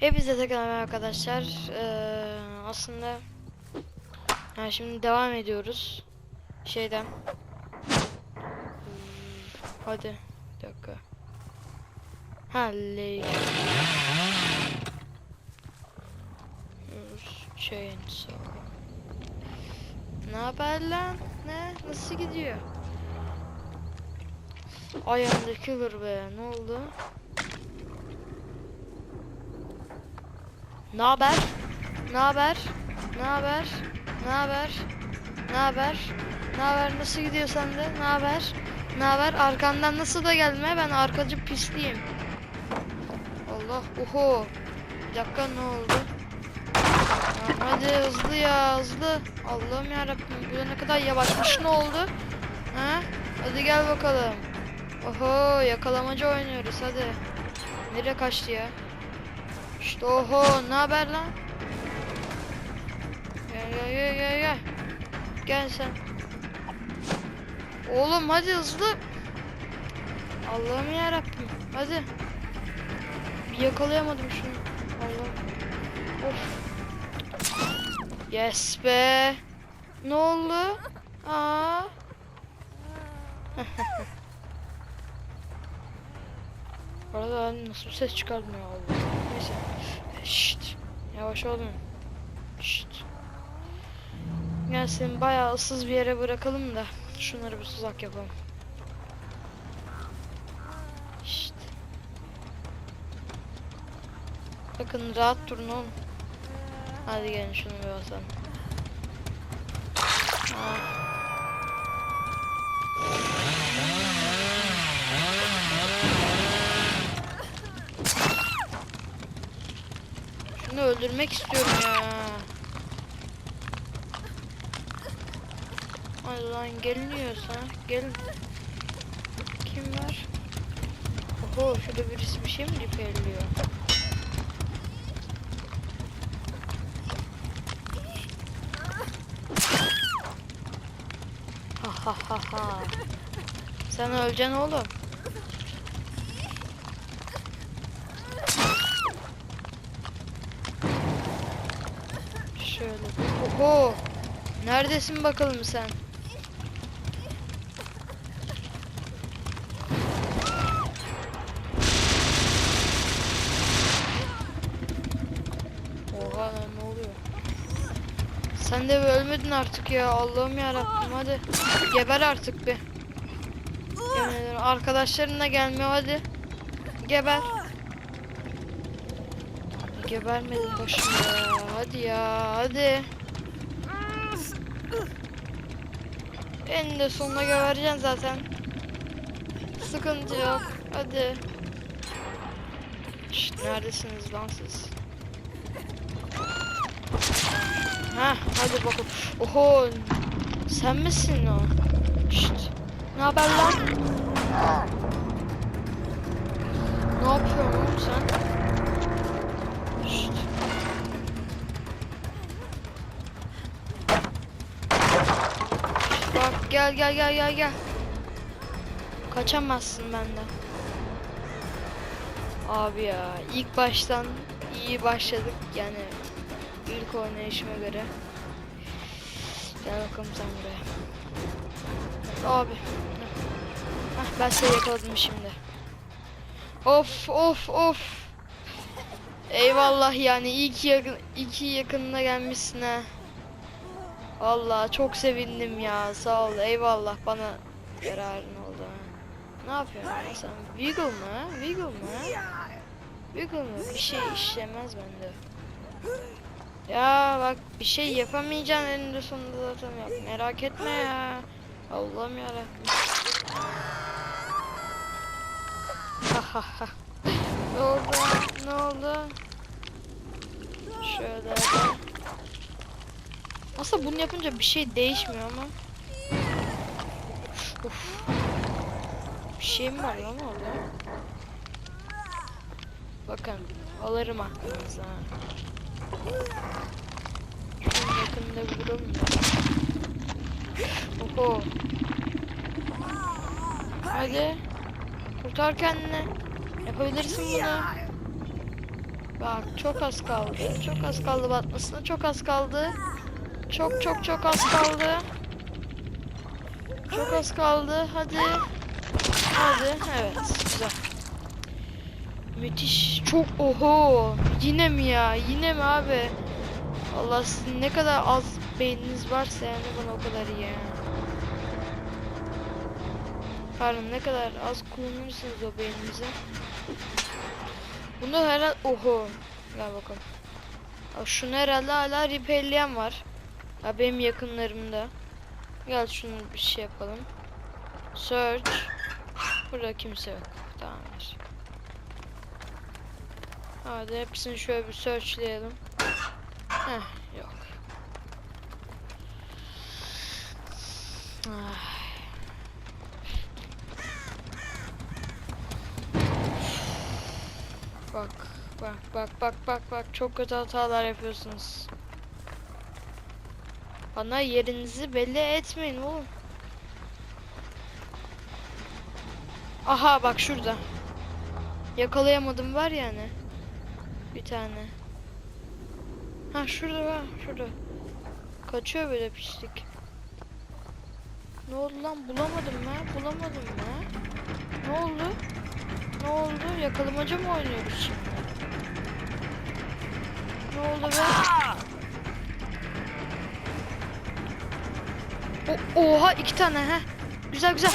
Hepinize tekrar merhaba arkadaşlar. Ee, aslında yani şimdi devam ediyoruz. Şeyden. Hmm, Hadi. Bir dakika. Ha ley. Chainsaw. Ne haber lan? Ne? Nasıl gidiyor? Ayağımdaki killer be. Ne oldu? Ne haber? Ne haber? Ne haber? Ne haber? Ne haber? Ne haber? Nasıl gidiyor sende? Ne haber? Ne haber? Arkandan nasıl da gelme? Ben arkacı pisliyim. Allah, oho. Bir dakika ne oldu? Hadi hızlı ya, hızlı. Allah'ım yarabbim. Bu ne kadar yavaşmış ne oldu? Ha? Hadi gel bakalım. Oho, yakalamacı oynuyoruz hadi. Nereye kaçtı ya? İşte oho ne haber lan? Gel gel gel gel gel. Gel sen. Oğlum hadi hızlı. Allah'ım ya Rabbim. Hadi. Yakalayamadım şunu. Allah. Of. Yes be. Ne oldu? Aa. Arada nasıl bir ses çıkartmıyor Allah. Neyse. Şşt. Yavaş olun. Şşt. Gelsin bayağı ıssız bir yere bırakalım da şunları bir tuzak yapalım. Şşt. Bakın rahat durun oğlum. Hadi gelin şunu bir basalım. Ha. Şunu öldürmek istiyorum ya. Hadi lan geliniyorsa gelin. Kim var? Oho şurada birisi bir şey mi repairliyor? Ha ha ha ha. Sen öleceksin oğlum. Şöyle. Oho. Neredesin bakalım sen? Oha lan ne oluyor? Sen de ölmedin artık ya. Allah'ım ya Rabbim hadi. Geber artık bir. Arkadaşlarınla gelmiyor hadi. Geber. Gebermedin başım ya. Hadi ya hadi. Eninde sonuna gebereceksin zaten. Sıkıntı yok. Hadi. Şşt, neredesiniz lan siz? Ha, hadi bakalım. Oho, sen misin o? Şşt, ne haber lan? Ne yapıyorsun oğlum sen? Gel gel gel gel gel. Kaçamazsın benden. Abi ya ilk baştan iyi başladık yani ilk oynayışıma göre. Gel bakalım sen buraya. Abi. Hah, ben seni yakaladım şimdi. Of of of. Eyvallah yani iyi ki yakın, iyi ki yakınına gelmişsin ha. Vallahi çok sevindim ya. Sağ ol. Eyvallah bana yararın oldu. Ne yapıyorsun ya sen? Wiggle mı? Wiggle mı? Wiggle mı? Bir şey işlemez bende. Ya bak bir şey yapamayacaksın eninde sonunda zaten yap. Merak etme ya. Allah'ım yarabbim. Ne oldu? Ne oldu? Şöyle. Aslında bunu yapınca bir şey değişmiyor ama. Uf. Bir şey mi var lan orada? Bakın alırım aklınıza. Şunun yakında vuralım da. Oho. Hadi. Kurtar kendini. Yapabilirsin bunu. Bak çok az kaldı. Çok az kaldı batmasına. Çok az kaldı. Çok çok çok az kaldı. Çok az kaldı. Hadi. Hadi. Evet. Güzel. Müthiş. Çok oho. Yine mi ya? Yine mi abi? Allah sizin ne kadar az beyniniz varsa yani bana o kadar iyi. Pardon ne kadar az kullanırsınız o beyninizi. Bunu herhalde oho. Gel bakalım. Şunu herhalde hala repairleyen var. Ya benim yakınlarımda. Gel şunu bir şey yapalım. Search. Burada kimse yok. Tamamdır. Hadi hepsini şöyle bir searchleyelim. Heh yok. Ah. Bak bak bak bak bak bak çok kötü hatalar yapıyorsunuz. Bana yerinizi belli etmeyin oğlum. Aha bak şurada. Yakalayamadım var yani. Bir tane. Ha şurada var şurada. Kaçıyor böyle pislik. Ne oldu lan bulamadım ben bulamadım ben. Ne oldu? Ne oldu? Yakalamaca mı oynuyoruz şimdi? Ne oldu be? O oha iki tane ha. Güzel güzel.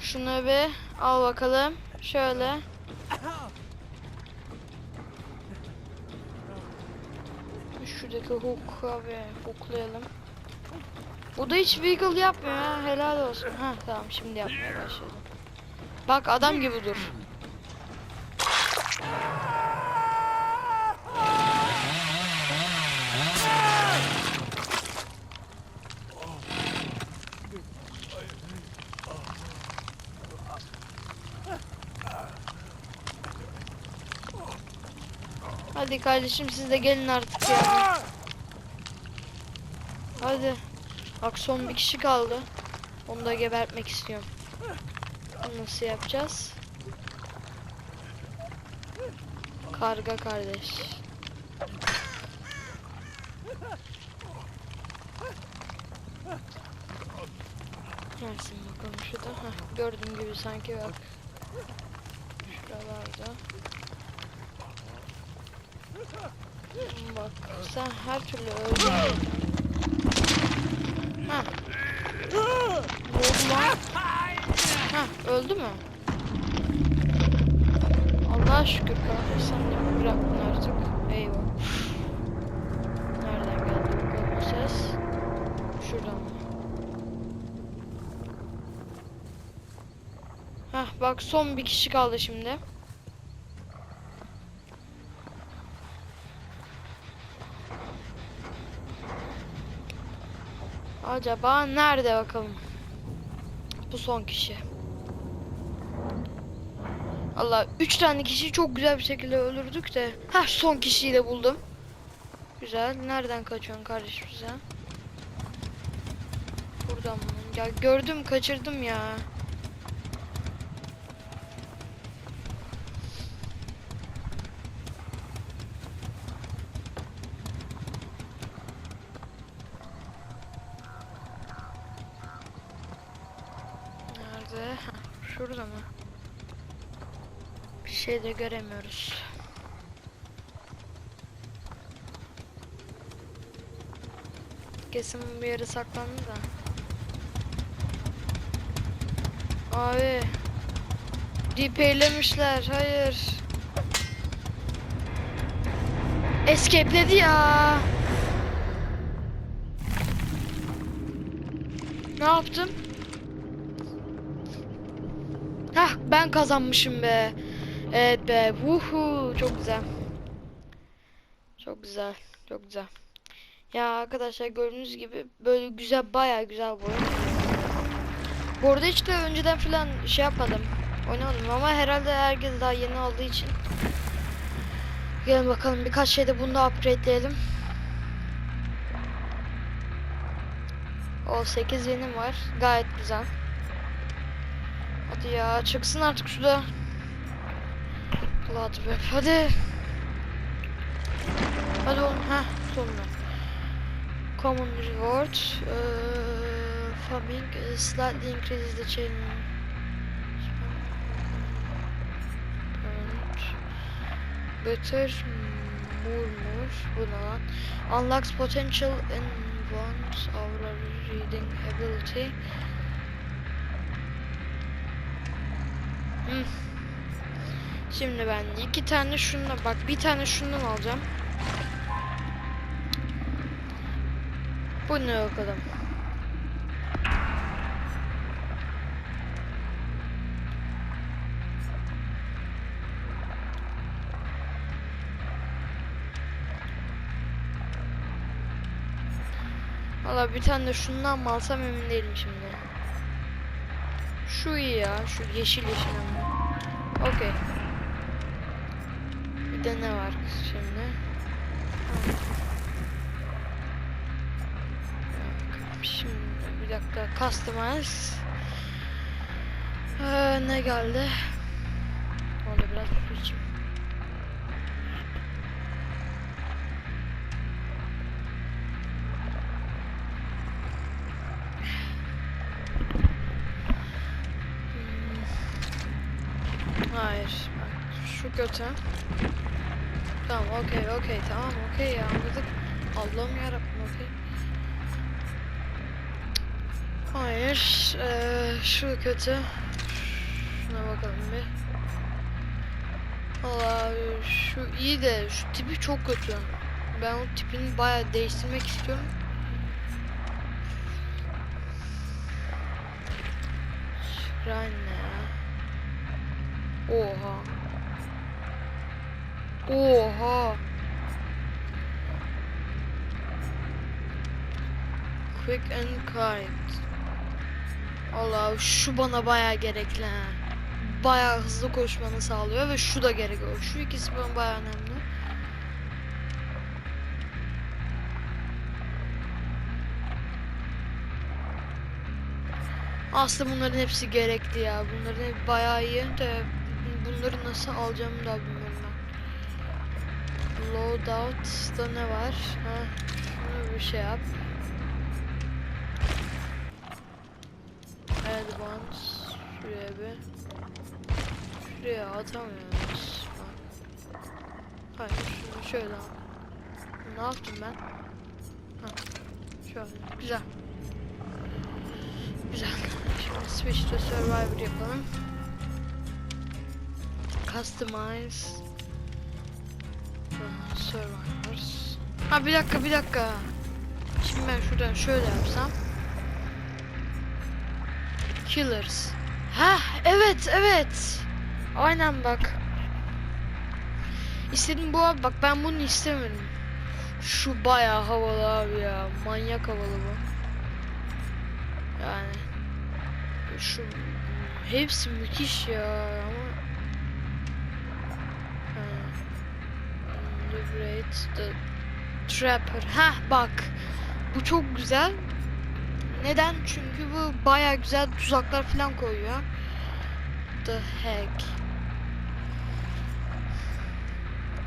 Şunu bir al bakalım. Şöyle. Şuradaki hook abi hooklayalım. O da hiç wiggle yapmıyor ha. Helal olsun. Ha tamam şimdi yapmaya başladı. Bak adam gibi dur. Hadi kardeşim siz de gelin artık ya. Hadi. Bak son bir kişi kaldı. Onu da gebertmek istiyorum. Bunu nasıl yapacağız? Karga kardeş. Gelsin bakalım şurada. Heh, gördüğüm gibi sanki bak. Şuralarda. Bak sen her türlü öldün. Ha. Lan? Ha öldü mü? Allah'a şükür kanka sen de bıraktın artık. Eyvah. Nereden geldi bakalım o ses? Şuradan mı? Hah bak son bir kişi kaldı şimdi. Acaba nerede bakalım? Bu son kişi. Allah üç tane kişi çok güzel bir şekilde öldürdük de. Ha son kişiyi de buldum. Güzel. Nereden kaçıyorsun kardeşim sen? Buradan mı? Ya gördüm kaçırdım ya. Nerede? Ha, şurada mı? Bir şey de göremiyoruz. Kesin bir yere saklandı da. Abi. Repairlemişler. Hayır. Escape'ledi ya. Ne yaptım? Hah ben kazanmışım be. Evet be. Vuhu çok güzel. Çok güzel. Çok güzel. Ya arkadaşlar gördüğünüz gibi böyle güzel bayağı güzel bu oyun. Bu arada hiç de önceden falan şey yapmadım. Oynamadım ama herhalde herkes daha yeni olduğu için. Gelin bakalım birkaç şeyde bunu da upgrade'leyelim. O 8 yenim var. Gayet güzel. Hadi ya çıksın artık şurada. Blood Web. Hadi. Hadi oğlum. Heh sonunda. Common reward. Uh, farming slightly increases the chain. Better murmur. Bu ne lan? Unlocks potential in one's aura reading ability. Hmm. Şimdi ben iki tane şundan bak bir tane şundan alacağım. Bu ne bakalım? Valla bir tane de şundan mı alsam emin değilim şimdi. Şu iyi ya. Şu yeşil yeşil ama. Okey. Bir de ne var şimdi? Ha. Yok, Şimdi bir dakika. Customize. Ee, ne geldi? Orada biraz su. Hmm. Hayır. Şu kötü. Tamam okey okey tamam okey ya anladık. Allah'ım yarabbim okey. Hayır. eee, şu kötü. Şuna bakalım bir. Valla şu iyi de şu tipi çok kötü. Ben o tipini bayağı değiştirmek istiyorum. Shrine ne ya? Oha. Oha. Quick and kite. Allah şu bana bayağı gerekli ha. Bayağı hızlı koşmanı sağlıyor ve şu da gerekiyor. Şu ikisi bana bayağı önemli. Aslında bunların hepsi gerekli ya. Bunların hep bayağı iyi de bunları nasıl alacağımı da bilmiyorum. Loadout'ta ne var? Ha, şunu bir şey yap. Advance şuraya bir. Şuraya atamıyoruz. Hayır şunu şöyle al. Ne yaptım ben? Ha. Şöyle. Güzel. Güzel. Şimdi switch to survivor yapalım. Customize. Survivors. Ha bir dakika bir dakika. Şimdi ben şuradan şöyle yapsam. Killers. Ha evet evet. Aynen bak. İstedim bu abi bak ben bunu istemedim. Şu bayağı havalı abi ya. Manyak havalı bu. Yani şu hepsi müthiş ya ama Liberate the Trapper. Ha bak. Bu çok güzel. Neden? Çünkü bu baya güzel tuzaklar falan koyuyor. The heck.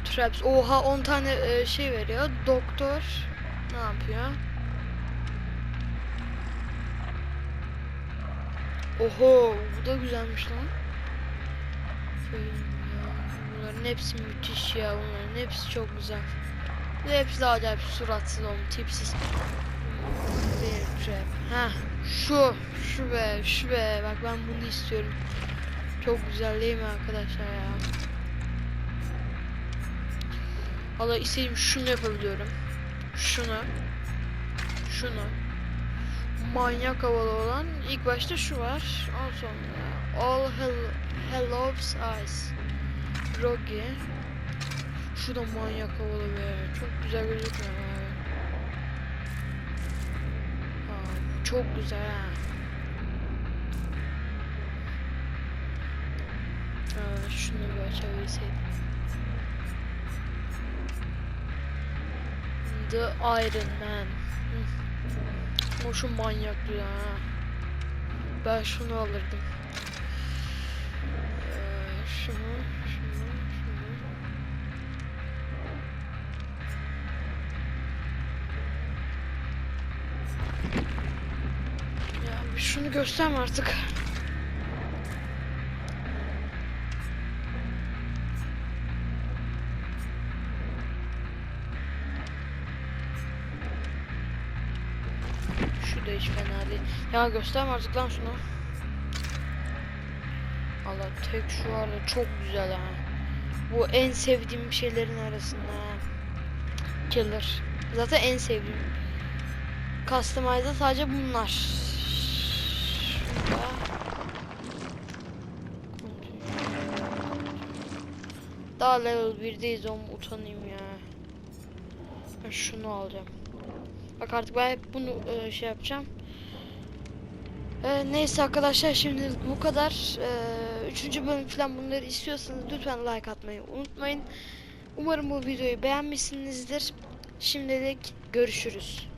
Traps. Oha 10 tane e, şey veriyor. Doktor ne yapıyor? Oho bu da güzelmiş lan. Ya. Hepsi müthiş ya. Bunların hepsi çok güzel. Ve hepsi de acayip suratsız oğlum tipsiz. Bir trap. Ha şu şu be şu be bak ben bunu istiyorum. Çok güzel değil mi arkadaşlar ya? Valla istediğim şunu yapabiliyorum. Şunu. Şunu. Manyak havalı olan ilk başta şu var. Ondan sonra All Hell Hell's Eyes. Rogi. Şu da manyak havalı be. Çok güzel gözüküyor abi. Aa, çok güzel ha. Aa, şunu bir açabilseydim. The Iron Man. Hı. O şu manyak ya. Ben şunu alırdım. Ee, şunu. Şunu gösterme artık. Şu da hiç fena değil. Ya gösterme artık lan şunu. Allah tek şu var ya çok güzel ha. Bu en sevdiğim şeylerin arasında. Killer. Zaten en sevdiğim. Customize'da sadece bunlar. Şurada. Daha level 1'deyiz oğlum utanayım ya. Ben şunu alacağım. Bak artık ben hep bunu e, şey yapacağım. E, neyse arkadaşlar şimdi bu kadar. E, üçüncü bölüm falan bunları istiyorsanız lütfen like atmayı unutmayın. Umarım bu videoyu beğenmişsinizdir. Şimdilik görüşürüz.